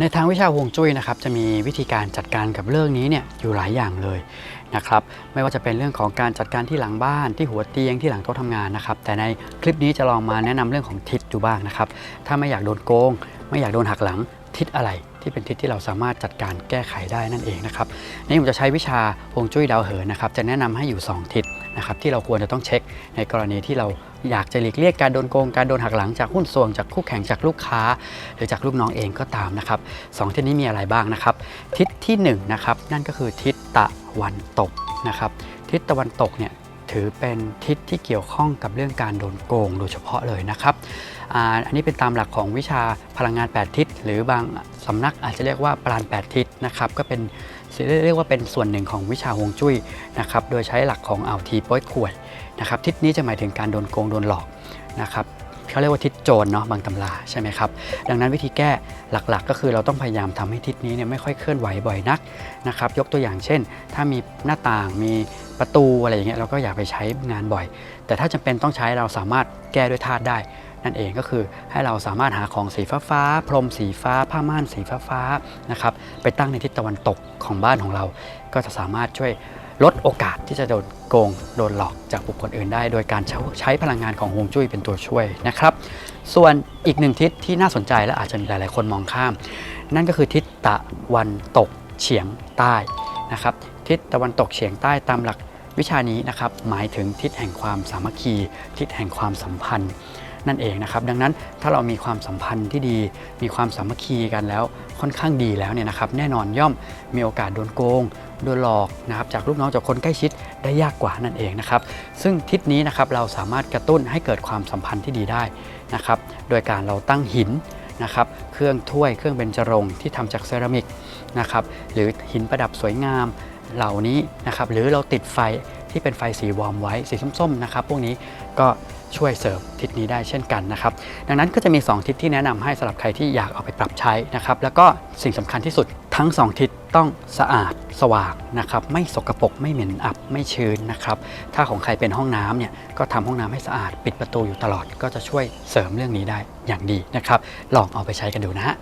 ในทางวิชาฮวงจุ้ยนะครับจะมีวิธีการจัดการกับเรื่องนี้เนี่ยอยู่หลายอย่างเลยนะครับไม่ว่าจะเป็นเรื่องของการจัดการที่หลังบ้านที่หัวเตียงที่หลังโต๊ะทำงานนะครับแต่ในคลิปนี้จะลองมาแนะนำเรื่องของทิศดูบ้างนะครับถ้าไม่อยากโดนโกง ไม่อยากโดนหักหลังทิศอะไรที่เป็นทิศที่เราสามารถจัดการแก้ไขได้นั่นเองนะครับนี่ผมจะใช้วิชาฮวงจุ้ยดาวเหินนะครับจะแนะนำให้อยู่ 2 ทิศนะครับที่เราควรจะต้องเช็คในกรณีที่เรา อยากจะหลีกเลี่ยงการโดนโกง การโดนหักหลังจากหุ้นส่วนจากคู่แข่งจากลูกค้า หรือจากลูกน้องเองก็ตามนะครับสองทิศนี้มีอะไรบ้างนะครับ ทิศที่1นงนะครับนั่นก็คือทิศตะวันตกนะครับ ทิศตะวันตกเนี่ยถือเป็นทิศที่เกี่ยวข้องกับเรื่องการโดนโกงโดยเฉพาะเลยนะครับอ,อันนี้เป็นตามหลักของวิชาพลังงาน 8 ทิศ หรือ บางสำนักอาจจะเรียกว่าปราณ8ทิศนะครับก็เป็น เรียกว่าเป็นส่วนหนึ่งของวิชาฮวงจุ้ยนะครับโดยใช้หลักของอ่าวทีป้อยขวยนะครับทิศนี้จะหมายถึงการโดนโกงโดนหลอกนะครับเขาเรียกว่าทิศโจรเนาะบางตำราใช่ไหมครับดังนั้นวิธีแก้หลักๆ ก็คือเราต้องพยายามทำให้ทิศนี้เนี่ยไม่ค่อยเคลื่อนไหวบ่อยนักนะครับยกตัวอย่างเช่น ถ้ามีหน้าต่างมีประตูอะไรอย่างเงี้ยเราก็อย่าไปใช้งานบ่อย แต่ถ้าจำเป็นต้องใช้เราสามารถแก้ด้วยธาตุได้ นั่นเองก็คือให้เราสามารถหาของสีฟ้าฟ้า พรมสีฟ้า ผ้าม่านสีฟ้าฟ้านะครับไปตั้งในทิศตะวันตกของบ้านของเรา ก็จะสามารถช่วยลดโอกาสที่จะโดนโกงโดนหลอกจากบุคคลอื่นได้ โดยการใช้ใช้พลังงานของฮวงจุ้ยเป็นตัวช่วยนะครับ ส่วนอีกหนึ่งทิศที่น่าสนใจและอาจจะมีหลาย ๆ คนมองข้าม นั่นก็คือทิศตะวันตกเฉียงใต้นะครับ ทิศตะวันตกเฉียงใต้ตามหลักวิชานี้นะครับ หมายถึงทิศแห่งความสามัคคี ทิศแห่งความสัมพันธ์ นั่นเองนะครับ ดังนั้นถ้าเรามีความสัมพันธ์ที่ดี มีความสามัคคีกันแล้วค่อนข้างดีแล้วเนี่ยนะครับแน่นอนย่อมมีโอกาสโดนโกงโดนหลอกนะครับจากลูกน้องจากคนใกล้ชิดได้ยากกว่านั่นเองนะครับ ซึ่งทิศนี้นะครับเราสามารถกระตุ้นให้เกิดความสัมพันธ์ที่ดีได้นะครับ โดยการเราตั้งหินนะครับ เครื่องถ้วยเครื่องเบญจรงค์ที่ทำจากเซรามิกนะครับ หรือหินประดับสวยงามเหล่านี้นะครับ หรือเราติดไฟที่เป็นไฟสีวอร์มไว้สีส้มๆนะครับ พวกนี้ก็ ช่วยเสริมทิศนี้ได้เช่นกันนะครับ ดังนั้นก็จะมี 2 ทิศที่แนะนำให้สำหรับใครที่อยากเอาไปปรับใช้นะครับ แล้วก็สิ่งสำคัญที่สุดทั้ง 2 ทิศต้องสะอาดสว่างนะครับ ไม่สกปรกไม่เหม็นอับไม่ชื้นนะครับ ถ้าของใครเป็นห้องน้ำเนี่ยก็ทำห้องน้ำให้สะอาด ปิดประตูอยู่ตลอด ก็จะช่วยเสริมเรื่องนี้ได้อย่างดีนะครับ ลองเอาไปใช้กันดูนะฮะ